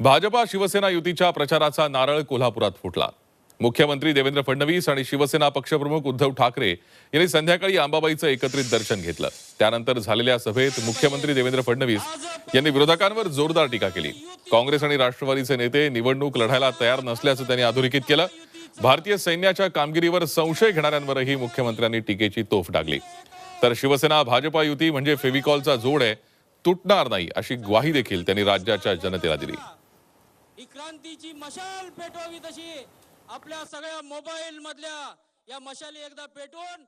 भाजपा शिवसेना युतीच्या प्रचाराचा नारळ कोल्हापुरात फुटला. मुख्यमंत्री देवेंद्र फडणवीस आणि शिवसेना पक्षप्रमुख उद्धव ठाकरे यांनी संध्याकाळी अंबाबाईचं एकत्रित दर्शन घेतलं. त्यानंतर झालेल्या सभेत मुख्यमंत्री देवेंद्र फडणवीस यांनी विरोधकांवर जोरदार टीका केली. काँग्रेस आणि राष्ट्रवादीचे नेते निवडणूक लढायला तयार नसल्याचं त्यांनी अधोरेखित केलं. भारतीय सैन्याच्या कामगिरीवर संशय घेणाऱ्यांवरही मुख्यमंत्र्यांनी टीकेची तोफ टाकली तर शिवसेना भाजपा युती म्हणजे फेविकॉलचा जोड आहे. तुटणार नाही अशी ग्वाही देखील त्यांनी राज्याच्या जनतेला दिली. ही क्रांतीची मशाल पेटवावी तशी आपल्या सगळ्या मोबाईल मधल्या या मशाली एकदा पेटवून.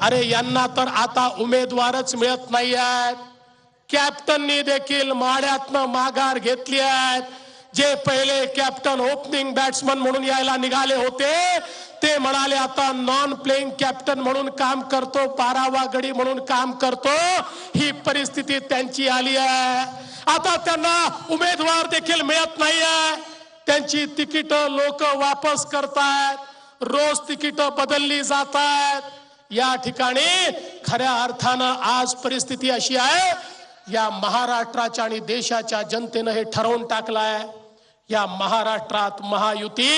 अरे यांना तर आता उमेदवारच मिळत नाही आहेत कॅप्टननी देखील माड्यातनं माघार घेतली आहेत. जे पहिले कॅप्टन ओपनिंग बॅट्समन म्हणून यायला निघाले होते ते म्हणाले आता नॉन प्लेइंग कॅप्टन म्हणून काम करतो बारावा गडी म्हणून काम करतो. ही परिस्थिती त्यांची आली आहे. आता त्यांना उमेदवार देखील मिळत नाही आहे त्यांची तिकीट लोक वापस करतायत. रोज तिकीट बदलली जात आहेत या ठिकाणी खऱ्या अर्थानं आज परिस्थिती अशी आहे या महाराष्ट्राच्या आणि देशाच्या जनतेनं हे ठरवून टाकलाय. या महाराष्ट्रात महायुती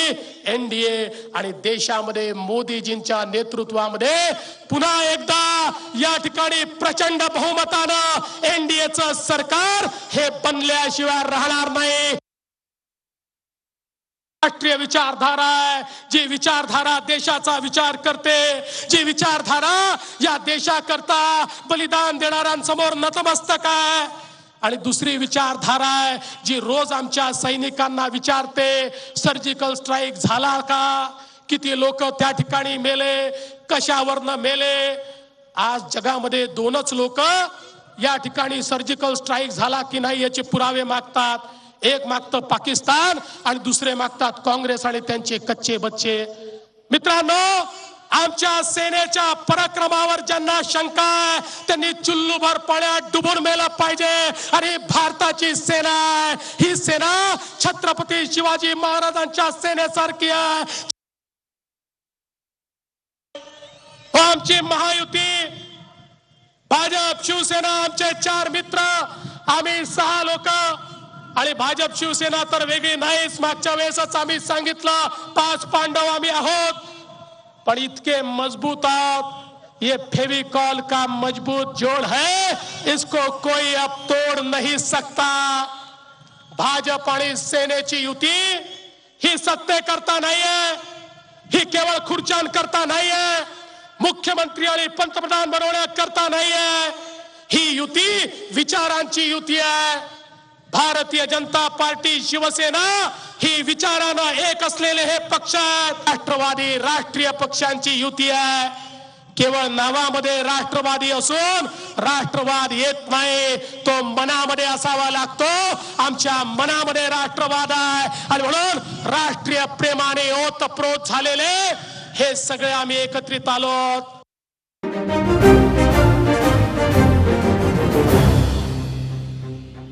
एनडीए आणि देशामध्ये मोदीजींच्या नेतृत्वामध्ये पुन्हा एकदा या ठिकाणी प्रचंड बहुमतानं एनडीएचं सरकार हे बनल्याशिवाय राहणार नाही. राष्ट्रीय विचारधारा आहे. जी विचारधारा देशाचा विचार करते जी विचारधारा या देशाकरता बलिदान देणाऱ्यांसमोर नतमस्तक आहे. आणि दुसरी विचारधारा आहे जी रोज आमच्या सैनिकांना विचारते सर्जिकल स्ट्राईक झाला का? किती लोक त्या ठिकाणी मेले? कशावरनं मेले? आज जगामध्ये दोनच लोक या ठिकाणी सर्जिकल स्ट्राईक झाला की नाही याचे पुरावे मागतात. एक मागतं पाकिस्तान आणि दुसरे मागतात काँग्रेस आणि त्यांचे कच्चे बच्चे. मित्रांनो आमच्या सेनेच्या पराक्रमावर ज्यांना शंका आहे त्यांनी चुल्लूभर पाण्यात डुबून मेला पाहिजे. आणि भारताची सेना आहे. ही सेना छत्रपती शिवाजी महाराजांच्या सेनेसारखी आहे. हो, आमची महायुती. भाजप शिवसेना आमचे चार मित्र आम्ही सहा लोक. आणि भाजप शिवसेना तर वेगळी नाहीच. मागच्या वेळेसच आम्ही सांगितलं पाच पांडव आम्ही आहोत. पण इतके मज़बूत आहोत ये फेविकॉल का मज़बूत जोड़ है, इसको कोई अब तोड़ नहीं सकता। भाजप आणि सेनेची युती ही सत्तेकरता नाहीये ही केवळ खुर्च्यांकरता नाहीये मुख्यमंत्री आणि पंतप्रधान बनवण्याकरता नाहीये ही युती, विचारांची युती आहे भारतीय जनता पार्टी शिवसेना ही विचारानं एक असलेले हे पक्ष आहेत. राष्ट्रवादी राष्ट्रीय पक्षांची युती आहे. केवळ नावामध्ये राष्ट्रवादी असून राष्ट्रवाद येत नाही. तो मनामध्ये असावा लागतो. आमच्या मनामध्ये राष्ट्रवाद आहे. आणि म्हणून राष्ट्रीय प्रेमाने ओतप्रोत झालेले हे सगळे आम्ही एकत्रित आलो